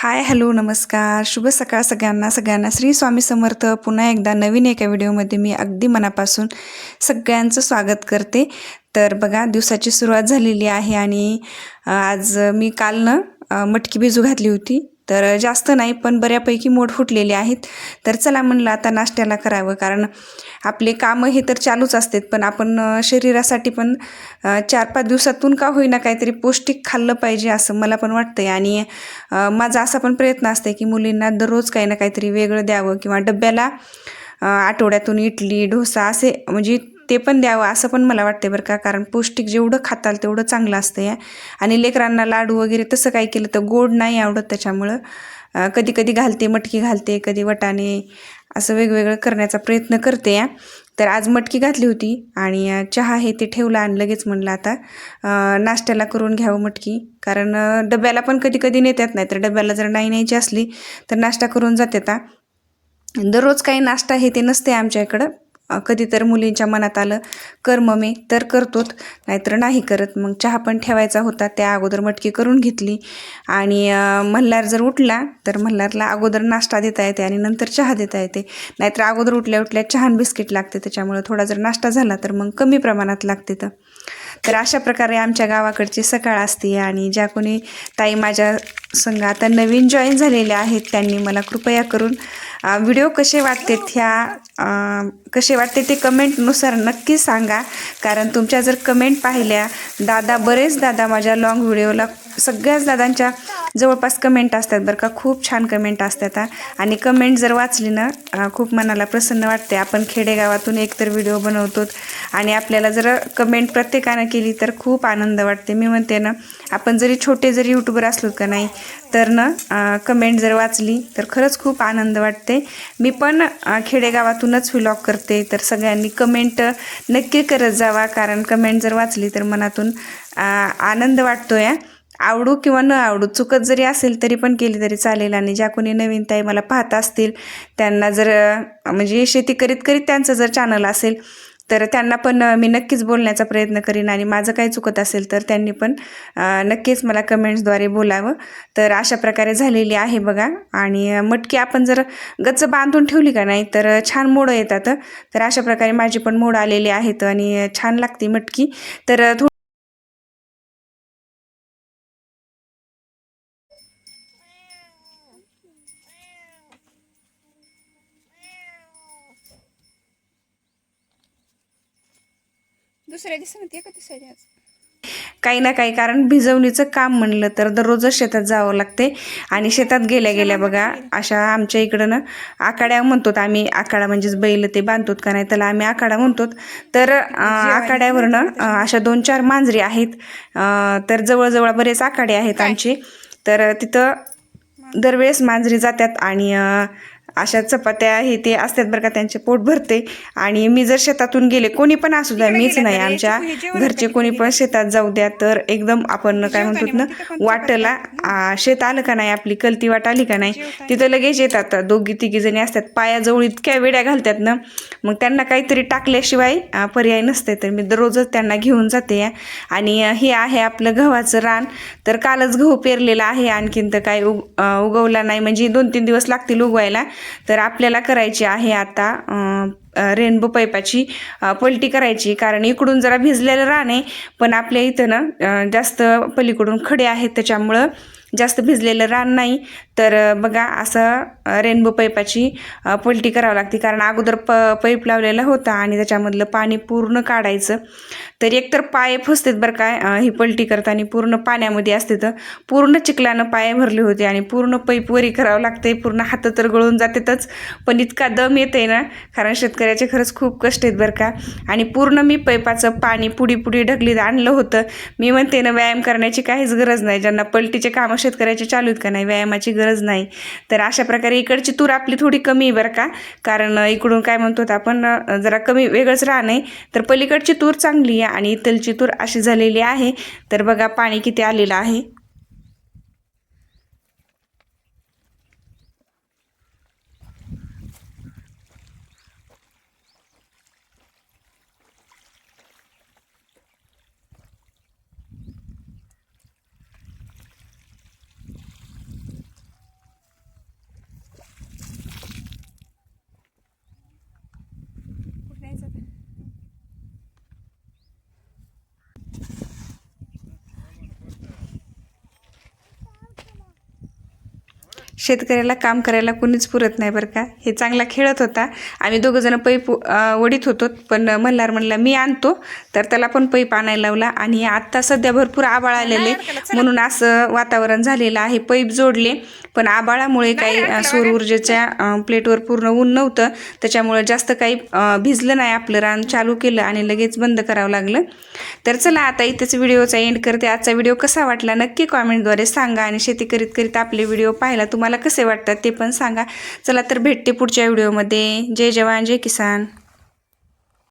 Hi hello नमस्कार. शुभ सकाळ सगळ्यांना. सगळ्यांना श्री स्वामी समर्थ. पुन्हा एकदा नवीन एका व्हिडिओमध्ये मी अगदी मनापासून सगळ्यांचं स्वागत करते. तर बघा दिवसाची सुरुवात झालेली आहे आणि आज मी काल ना मटकी भिजू घातली होती. तर जास्त नाही पण बऱ्यापैकी मोड फुटलेले आहेत. तर चला म्हणलं आता नाश्त्याला करावं कारण आपले कामं हे तर चालूच असतात पण आपण शरीरासाठी पण चार पाच दिवसातून का होईना काहीतरी पौष्टिक खाल्लं पाहिजे असं मला पण वाटतंय. आणि माझा असा पण प्रयत्न असते की मुलींना दररोज काही ना काहीतरी वेगळं द्यावं किंवा डब्याला आठवड्यातून इडली डोसा असे म्हणजे ते पण द्यावं असं पण मला वाटते बरं का. कारण पौष्टिक जेवढं खाताल तेवढं चांगलं असतं या. आणि लेकरांना लाडू वगैरे तसं काही केलं तर गोड नाही आवडत त्याच्यामुळं. कधी कधी घालते मटकी घालते कधी वटाणे असं वेगवेगळं करण्याचा प्रयत्न करते या. तर आज मटकी घातली होती आणि चहा हे ते ठेवला आणि लगेच म्हणलं आता नाश्त्याला करून घ्यावं मटकी. कारण डब्याला पण कधी कधी नेतात नाही तर डब्याला जर नाही न्यायची असली तर नाश्ता करून जाते दररोज काही नाश्ता हे ते नसते आमच्या इकडं. कधी तर मुलींच्या मनात आलं कर मम्मी तर करतोत. नाहीतर नाही करत. मग चहा पण ठेवायचा होता त्या अगोदर मटकी करून घेतली. आणि मल्हार जर उठला तर मल्हारला अगोदर नाश्ता देता येते आणि नंतर चहा देता येते. नाहीतर अगोदर उठल्या उठल्या चहा बिस्किट लागते त्याच्यामुळं थोडा जर नाश्ता झाला तर मग कमी प्रमाणात लागते तर. तर अशा प्रकारे आमच्या गावाकडची सकाळ असते आणि ज्या कोणी ताई माझ्या संघ आता नवीन जॉईन झालेल्या आहेत त्यांनी मला कृपया करून व्हिडिओ कसे वाटतेत ह्या कसे वाटते ते कमेंटनुसार नक्की सांगा. कारण तुमच्या जर कमेंट पाहिल्या दादा बरेच दादा माझ्या लॉंग व्हिडिओला सगळ्याच दादांच्या जवळपास कमेंट असतात बरं का. खूप छान कमेंट असतात आणि कमेंट जर वाचली ना खूप मनाला प्रसन्न वाटते. आपण खेडेगावातून एकतर व्हिडिओ बनवतो आणि आपल्याला जर कमेंट प्रत्येकानं केली तर खूप आनंद वाटते. मी म्हणते ना आपण जरी छोटे जरी यूट्यूबर असलो का नाही तर ना कमेंट जर वाचली तर खरंच खूप आनंद वाटते. मी पण खेडेगावातूनच व्लॉग करते तर सगळ्यांनी कमेंट नक्की करत जावा. कारण कमेंट जर वाचली तर मनातून आनंद वाटतो या आवडू किंवा न आवडू चुकत जरी असेल तरी पण केली तरी चालेल. आणि ज्या कोणी नवीन ताई मला पाहत असतील त्यांना जर म्हणजे शेती करीत करीत त्यांचं जर चॅनल असेल तर त्यांना पण मी नक्कीच बोलण्याचा प्रयत्न करीन. आणि माझं काही चुकत असेल तर त्यांनी पण नक्कीच मला कमेंट्सद्वारे बोलावं. तर अशा प्रकारे झालेली आहे बघा. आणि मटकी आपण जर गच्च बांधून ठेवली का नाही तर छान मोडं येतात. तर अशा प्रकारे माझी पण मोड आलेली आहेत आणि छान लागते मटकी. तर दुसऱ्या दिवशी म्हणते का तिसऱ्या काही ना काही कारण भिजवणीचं काम म्हणलं तर दररोजच शेतात जावं लागते. आणि शेतात गेल्या गेल्या बघा अशा आमच्या इकडं ना आकाड्या म्हणतो आम्ही आकाडा म्हणजेच बैल ते बांधतो का नाही त्याला आम्ही आकाडा म्हणतो तर आकाड्यावरनं अशा. दोन चार मांजरी आहेत. तर जवळजवळ बरेच आकाडे आहेत आमचे. तर तिथं दरवेळेस मांजरी जातात आणि अशा चपात्या हे ते असतात बरं का त्यांचे पोट भरते. आणि मी जर शेतातून गेले कोणी पण असू द्या मीच नाही आमच्या घरचे कोणी पण शेतात जाऊ द्या तर एकदम आपण काय म्हणतो ना वाटला शेत आलं का नाही आपली कलती वाट आली का नाही तिथं लगेच येतात. दोघी तिघी जणी असतात पायाजवळ इतक्या वेड्या घालतात ना मग त्यांना काहीतरी टाकल्याशिवाय पर्याय नसते. तर मी दररोजच त्यांना घेऊन जाते. आणि हे आहे आपलं गव्हाचं रान. तर कालच गहू पेरलेला आहे आणखीन तर काय उग उगवला नाही. म्हणजे दोन तीन दिवस लागतील उगवायला. तर आपल्याला करायची आहे आता रेनबो पैपाची पलटी करायची. कारण इकडून जरा भिजलेलं रान आहे पण आपल्या इथं ना जास्त पलीकडून खडे आहेत त्याच्यामुळं जास्त भिजलेलं रान नाही. तर बघा असं रेनबो पैपाची पलटी करावं लागते. कारण अगोदर प पैप लावलेला होता आणि त्याच्यामधलं पाणी पूर्ण काढायचं. तर एकतर पाय फसतात बरं काय ही पलटी करताना. पूर्ण पाण्यामध्ये असते तर पूर्ण चिखलानं पाय भरले होते आणि पूर्ण पैप वरी करावं लागते. पूर्ण हात तर गळून जातातच. पण इतका दम येते ना कारण शेतकऱ्याचे खरंच खूप कष्ट आहेत बरं का. आणि पूर्ण मी पैपाचं पाणी पुढी पुढी ढकलीत आणलं होतं. मी म्हणते ना व्यायाम करण्याची काहीच गरज नाही. ज्यांना पलटीचे कामं शेतकऱ्याचे चालू आहेत का नाही व्यायामाची गरज नाही. तर अशा प्रकारे इकडची तूर आपली थोडी कमी आहे बरं का. कारण इकडून काय म्हणतो आपण जरा कमी वेगळंच राहणे तर पलीकडची तूर चांगली आहे आणि इथलची तूर अशी झालेली आहे. तर बघा पाणी किती आलेलं आहे. शेतकऱ्याला काम करायला कोणीच पुरत नाही बरं का. हे चांगला खेळत होता. आम्ही दोघंजणं पैप ओढीत होतो पण मल्हार म्हणला मी आणतो तर त्याला पण पैप आणायला लावला आणि आत्ता सध्या भरपूर आबाळ आलेले म्हणून असं वातावरण झालेलं आहे. पैप जोडले. पण आबाळामुळे काही सौर ऊर्जेच्या प्लेटवर पूर्ण ऊन नव्हतं. त्याच्यामुळे जास्त काही भिजलं नाही आपलं. रान चालू केलं आणि लगेच बंद करावं लागलं. तर चला आता इथेच व्हिडिओचा एंड करते. आजचा व्हिडिओ कसा वाटला नक्की कॉमेंटद्वारे सांगा आणि शेती करीत करीत आपले व्हिडिओ पाहायला तुम्हाला कसे वाटतात ते पण सांगा. चला तर भेटते पुढच्या व्हिडिओमध्ये. जय जवान जय किसान.